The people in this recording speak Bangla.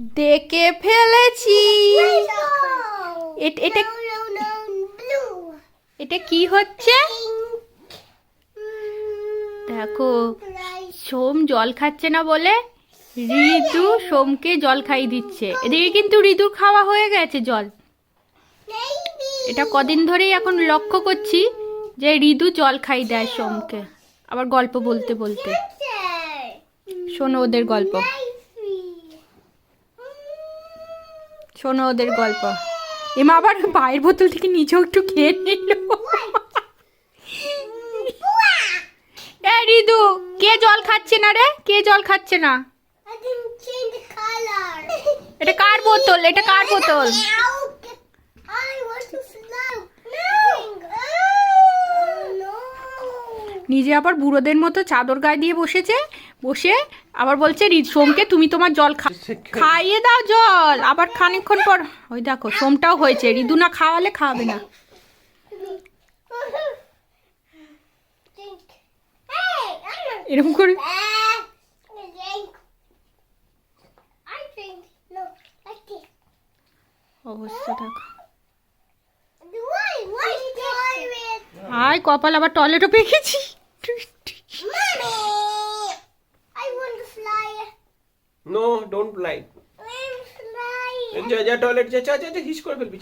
দেখে ফেলেছি। এট- এটা এটা কি হচ্ছে? দেখো, সোম জল খাচ্ছে না বলে ঋতু সোমকে জল খাই দিচ্ছে। এদিকে কিন্তু ঋতুর খাওয়া হয়ে গেছে জল। এটা কদিন ধরেই এখন লক্ষ্য করছি যে ঋতু জল খাই দেয় সোমকে। আবার গল্প বলতে বলতে। শোনো ওদের গল্প। শোনো ওদের গল্প। এমা আবার পায়ের বোতল থেকে নিজেও একটু খেয়ে নিল। রিদু কে জল খাচ্ছে না রে? কে জল খাচ্ছে না? এটা কার বোতল? এটা কার বোতল? নিজে আবার বুড়োদের মতো চাদর গায়ে দিয়ে বসেছে বসে আবার বলছে সোমকে তুমি তোমার জল খা খাইয়ে দাও জল। আবার খানিকক্ষণ পর ওই দেখো সোমটাও হয়েছে। রিদু না খাওয়ালে খাওয়াবে না। এরকম করে. অবস্থা দেখো? আয় কপাল আবার টয়লেটও পেয়ে গেছি। Mommy! I want to fly. No don't like I'm flying. যা যা টয়লেট যা যা যা, যা হিস করে ফেলবি যা।